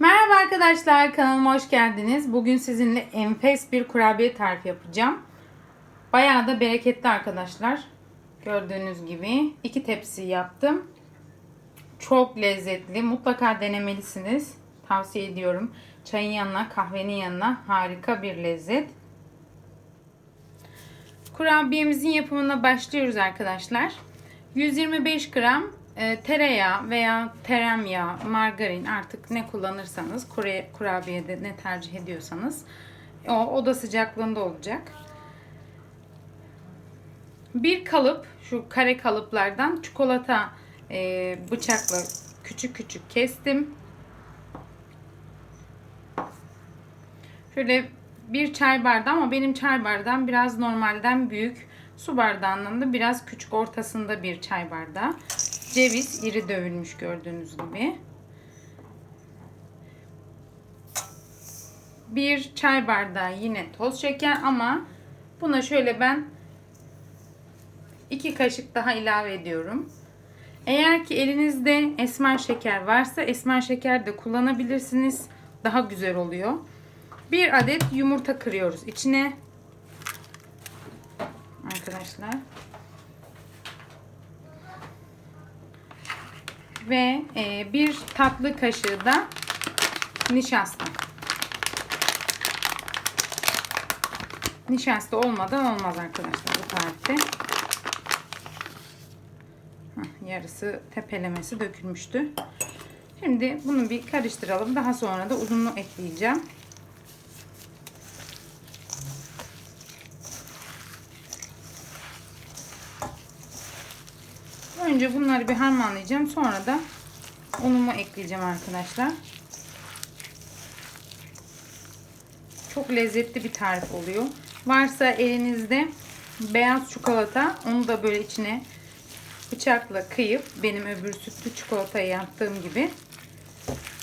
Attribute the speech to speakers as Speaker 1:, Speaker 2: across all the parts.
Speaker 1: Merhaba arkadaşlar kanalıma hoş geldiniz. Bugün sizinle enfes bir kurabiye tarifi yapacağım. Bayağı da bereketli arkadaşlar. Gördüğünüz gibi iki tepsi yaptım. Çok lezzetli. Mutlaka denemelisiniz. Tavsiye ediyorum. Çayın yanına, kahvenin yanına harika bir lezzet. Kurabiyemizin yapımına başlıyoruz arkadaşlar. 125 gram e, tereyağı veya teremyağı, margarin artık ne kullanırsanız kurabiyede ne tercih ediyorsanız o oda sıcaklığında olacak. Bir kalıp şu kare kalıplardan çikolata e, bıçakla küçük küçük kestim. Şöyle bir çay bardağı ama benim çay bardağım biraz normalden büyük. Su bardağından da biraz küçük ortasında bir çay bardağı. Ceviz iri dövülmüş gördüğünüz gibi. Bir çay bardağı yine toz şeker ama buna şöyle ben iki kaşık daha ilave ediyorum. Eğer ki elinizde esmer şeker varsa esmer şeker de kullanabilirsiniz. Daha güzel oluyor. Bir adet yumurta kırıyoruz içine. Arkadaşlar. Ve e, bir tatlı kaşığı da nişasta. Nişasta olmadan olmaz arkadaşlar bu tarifte. Yarısı tepelemesi dökülmüştü. Şimdi bunu bir karıştıralım. Daha sonra da ununu ekleyeceğim. Önce bunları bir harmanlayacağım. Sonra da unumu ekleyeceğim arkadaşlar. Çok lezzetli bir tarif oluyor. Varsa elinizde beyaz çikolata onu da böyle içine bıçakla kıyıp benim öbür sütlü çikolatayı yaptığım gibi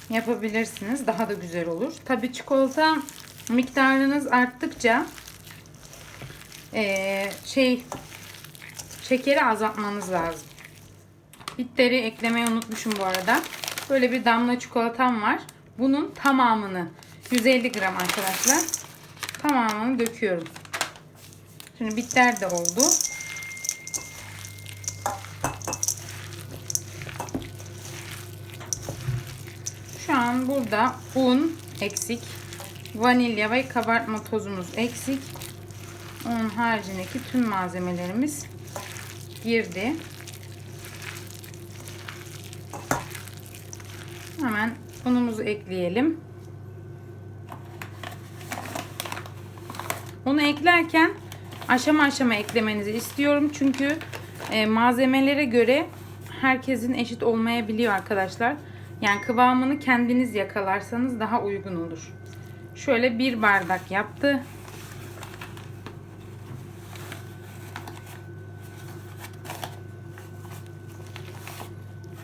Speaker 1: yapabilirsiniz. Daha da güzel olur. Tabi çikolata miktarınız arttıkça ee, şey şekeri azaltmanız lazım. Bitteri eklemeyi unutmuşum bu arada. Böyle bir damla çikolatam var. Bunun tamamını 150 gram arkadaşlar. Tamamını döküyorum. Şimdi bitter de oldu. Şu an burada un eksik. Vanilya ve kabartma tozumuz eksik. Onun haricindeki tüm malzemelerimiz girdi. Hemen unumuzu ekleyelim. Onu eklerken aşama aşama eklemenizi istiyorum. Çünkü e, malzemelere göre herkesin eşit olmayabiliyor arkadaşlar. Yani kıvamını kendiniz yakalarsanız daha uygun olur. Şöyle bir bardak yaptı.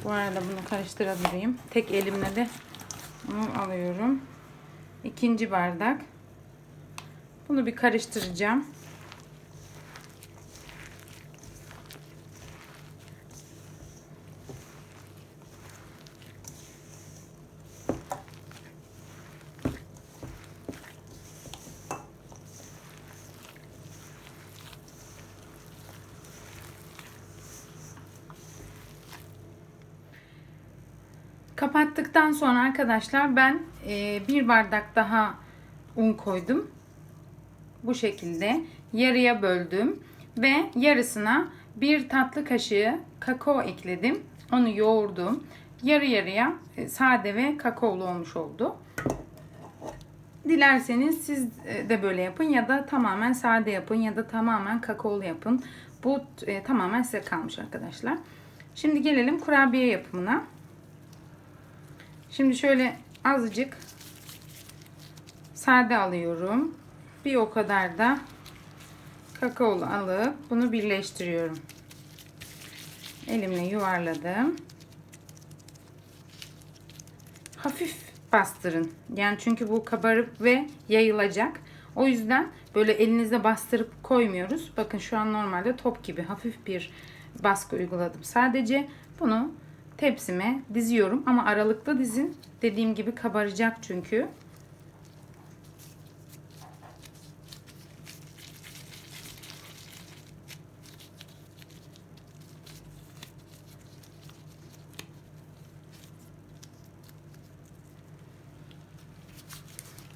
Speaker 1: Bu arada bunu karıştırabilirim. Tek elimle de bunu alıyorum. İkinci bardak. Bunu bir karıştıracağım. Kapattıktan sonra arkadaşlar ben e, bir bardak daha un koydum. Bu şekilde yarıya böldüm ve yarısına bir tatlı kaşığı kakao ekledim. Onu yoğurdum. Yarı yarıya e, sade ve kakaolu olmuş oldu. Dilerseniz siz e, de böyle yapın ya da tamamen sade yapın ya da tamamen kakaolu yapın. Bu e, tamamen size kalmış arkadaşlar. Şimdi gelelim kurabiye yapımına. Şimdi şöyle azıcık sade alıyorum. Bir o kadar da kakaolu alıp bunu birleştiriyorum. Elimle yuvarladım. Hafif bastırın. Yani çünkü bu kabarıp ve yayılacak. O yüzden böyle elinizde bastırıp koymuyoruz. Bakın şu an normalde top gibi hafif bir baskı uyguladım. Sadece bunu tepsime diziyorum ama aralıklı dizin. Dediğim gibi kabaracak çünkü.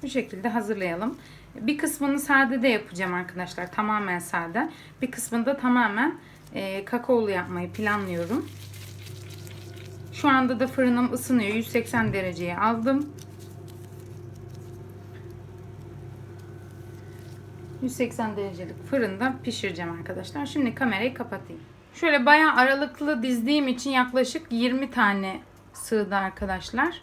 Speaker 1: Bu şekilde hazırlayalım. Bir kısmını sade de yapacağım arkadaşlar. Tamamen sade. Bir kısmını da tamamen e, kakaolu yapmayı planlıyorum. Şu anda da fırınım ısınıyor. 180 dereceye aldım. 180 derecelik fırında pişireceğim arkadaşlar. Şimdi kamerayı kapatayım. Şöyle bayağı aralıklı dizdiğim için yaklaşık 20 tane sığdı arkadaşlar.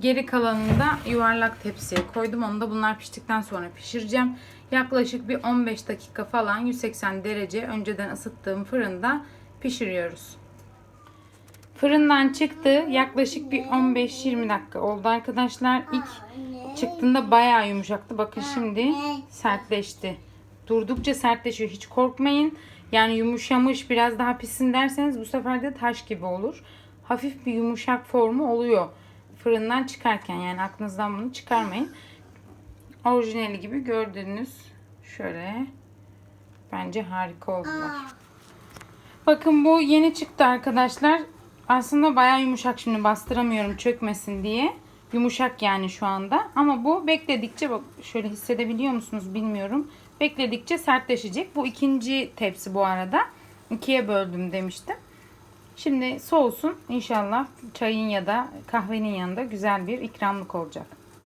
Speaker 1: Geri kalanını da yuvarlak tepsiye koydum. Onu da bunlar piştikten sonra pişireceğim. Yaklaşık bir 15 dakika falan 180 derece önceden ısıttığım fırında pişiriyoruz. Fırından çıktı. Yaklaşık bir 15-20 dakika oldu arkadaşlar. İlk çıktığında bayağı yumuşaktı. Bakın şimdi sertleşti. Durdukça sertleşiyor. Hiç korkmayın. Yani yumuşamış biraz daha pişsin derseniz bu sefer de taş gibi olur. Hafif bir yumuşak formu oluyor. Fırından çıkarken yani aklınızdan bunu çıkarmayın. Orijinali gibi gördüğünüz şöyle bence harika oldular. Bakın bu yeni çıktı arkadaşlar. Aslında bayağı yumuşak şimdi bastıramıyorum çökmesin diye. Yumuşak yani şu anda. Ama bu bekledikçe bak şöyle hissedebiliyor musunuz bilmiyorum. Bekledikçe sertleşecek. Bu ikinci tepsi bu arada. İkiye böldüm demiştim. Şimdi soğusun. İnşallah çayın ya da kahvenin yanında güzel bir ikramlık olacak.